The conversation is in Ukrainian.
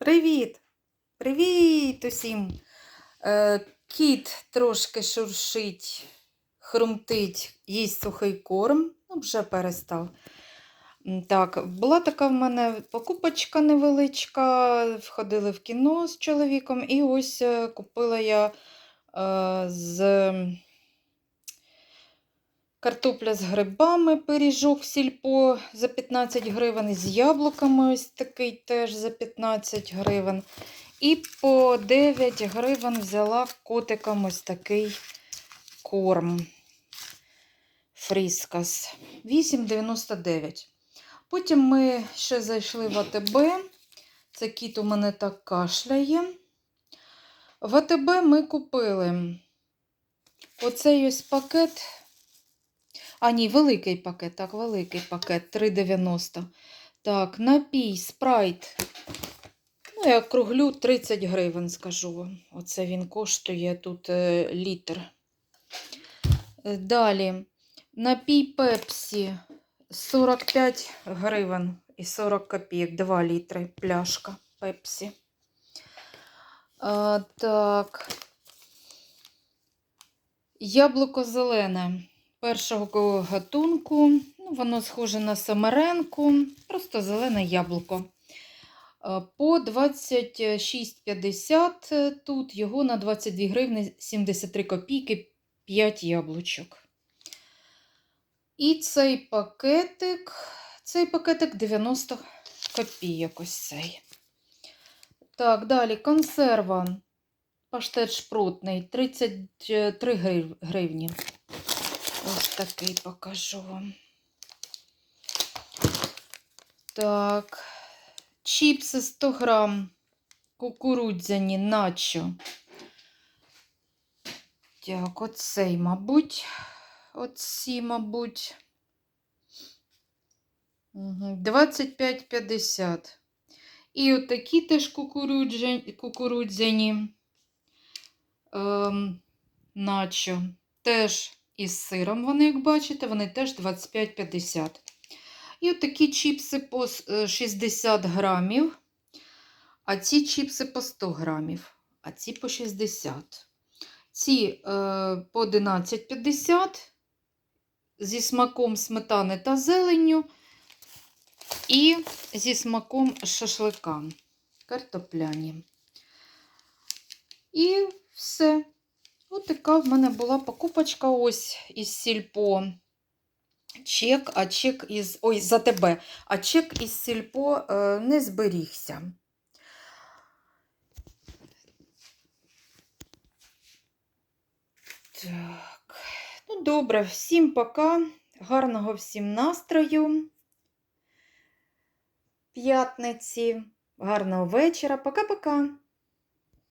Привіт! Привіт усім! Е, кіт трошки шуршить, хрумтить, їсть сухий корм, ну, вже перестав. Так, була така в мене покупочка невеличка, входили в кіно з чоловіком, і ось е, купила я е, з картопля з грибами, пиріжок в сільпо за 15 гривень, з яблуками ось такий теж за 15 гривень. І по 9 гривень взяла котикам ось такий корм. Фріскас. 8,99. Потім ми ще зайшли в АТБ. Це кіт у мене так кашляє. В АТБ ми купили оцей ось пакет. А, ні, великий пакет. Так, великий пакет 3,90. Так, напій, спрайт. Ну, я круглю 30 гривень, скажу вам. Оце він коштує тут е, літр. Е, Далі. Напій Пепсі 45 гривень і 40 копійок. 2 літри пляшка Пепсі. А, так. Яблуко зелене першого гатунку. Ну, воно схоже на самаренку, просто зелене яблуко. Е, По 26,50 тут його на 22 гривні 73 копійки 5 яблучок. І цей пакетик, цей пакетик 90 копійок ось цей. Так, далі консерва. Паштет шпротний 33 гривні. Ось такий покажу вам. Так. Чіпси 100 грам. Кукурудзяні, начо. Так, оцей, мабуть. Оці, мабуть. Угу. 25,50. І отакі теж кукурудзя- кукурудзяні. Ем, начо. Теж із сиром вони, як бачите, вони теж 25,50. І отакі чіпси по е, 60 грамів, а ці чіпси по 100 грамів, а ці по 60. Ці е, по 11,50 зі смаком сметани та зеленню і зі смаком шашлика картопляні. І все. Ось така в мене була покупочка ось із сільпо. Чек, а чек із. Ой, за тебе. А чек із сільпо е, не зберігся. Так. Ну, добре, всім пока. Гарного всім настрою. П'ятниці. Гарного вечора. Пока-пока.